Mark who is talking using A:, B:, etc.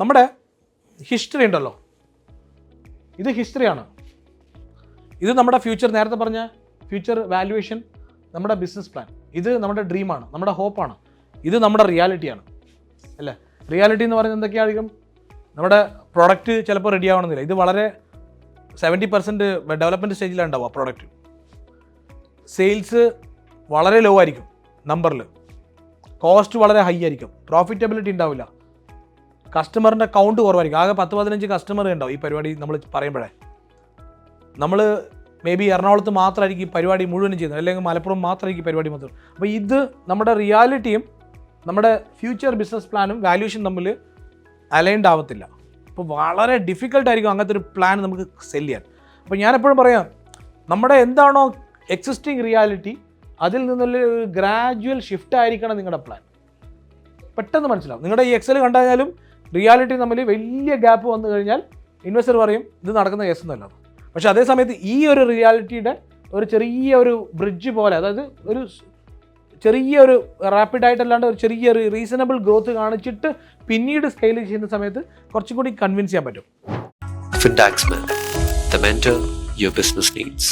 A: നമ്മുടെ ഹിസ്റ്ററി ഉണ്ടല്ലോ. ഇത് ഹിസ്റ്ററിയാണ് ഇത് നമ്മുടെ ഫ്യൂച്ചർ നേരത്തെ പറഞ്ഞ ഫ്യൂച്ചർ വാല്യുവേഷൻ നമ്മുടെ ബിസിനസ് പ്ലാൻ ഇത് നമ്മുടെ ഡ്രീമാണ് നമ്മുടെ ഹോപ്പാണ് ഇത് നമ്മുടെ റിയാലിറ്റിയാണ് അല്ലേ? റിയാലിറ്റി എന്ന് പറയുന്നത് എന്തൊക്കെയായിരിക്കും? നമ്മുടെ പ്രോഡക്റ്റ് ചിലപ്പോൾ റെഡി ആവണമെന്നില്ല. ഇത് വളരെ സെവന്റി പെർസെന്റ് ഡെവലപ്മെന്റ് സ്റ്റേജിലാണ് ഉണ്ടാവുക പ്രോഡക്റ്റ് സെയിൽസ് വളരെ ലോ ആയിരിക്കും നമ്പറിൽ കോസ്റ്റ് വളരെ ഹൈ ആയിരിക്കും. പ്രോഫിറ്റബിലിറ്റി ഉണ്ടാവില്ല. കസ്റ്റമറിന്റെ കൗണ്ട് കുറവായിരിക്കും. ആകെ പത്ത് പതിനഞ്ച് കസ്റ്റമർ ഉണ്ടാവും ഈ പരിപാടി നമ്മൾ പറയുമ്പോഴേ. നമ്മൾ മേ ബി എറണാകുളത്ത് മാത്രമായിരിക്കും ഈ പരിപാടി മുഴുവനും ചെയ്യുന്നത്. അല്ലെങ്കിൽ മലപ്പുറം മാത്രമായിരിക്കും പരിപാടി മാത്രം അപ്പോൾ ഇത് നമ്മുടെ റിയാലിറ്റിയും നമ്മുടെ ഫ്യൂച്ചർ ബിസിനസ് പ്ലാനും വാല്യൂഷൻ തമ്മിൽ അലൈൻഡ് ആവത്തില്ല. അപ്പോൾ വളരെ ഡിഫിക്കൽട്ട് ആയിരിക്കും അങ്ങനത്തെ ഒരു പ്ലാൻ നമുക്ക് സെൽ ചെയ്യാൻ. അപ്പോൾ ഞാൻ എപ്പോഴും പറയാം നമ്മുടെ എന്താണോ എക്സിസ്റ്റിംഗ് റിയാലിറ്റി അതിൽ നിന്നുള്ള ഒരു ഗ്രാജുവൽ ഷിഫ്റ്റ് ആയിരിക്കണം നിങ്ങളുടെ പ്ലാൻ പെട്ടെന്ന് മനസ്സിലാവും. നിങ്ങളുടെ ഈ എക്സൽ കണ്ടാലും റിയാലിറ്റി തമ്മിൽ വലിയ ഗ്യാപ്പ് വന്നു കഴിഞ്ഞാൽ ഇൻവെസ്റ്റർ പറയും ഇത് നടക്കുന്ന കേസ് ഒന്നുമല്ല പക്ഷേ അതേ സമയത്ത് ഈ ഒരു റിയാലിറ്റിയുടെ ഒരു ചെറിയ ഒരു ബ്രിഡ്ജ് പോലെ അതായത് ഒരു ചെറിയ ഒരു റാപ്പിഡ് ആയിട്ടല്ലാണ്ട് ഒരു ചെറിയ ഒരു റീസണബിൾ ഗ്രോത്ത് കാണിച്ചിട്ട് പിന്നീട് സ്കെയിൽ ചെയ്യുന്ന സമയത്ത് കുറച്ചും കൂടി കൺവിൻസ് ചെയ്യാൻ പറ്റും
B: the mentor your business needs.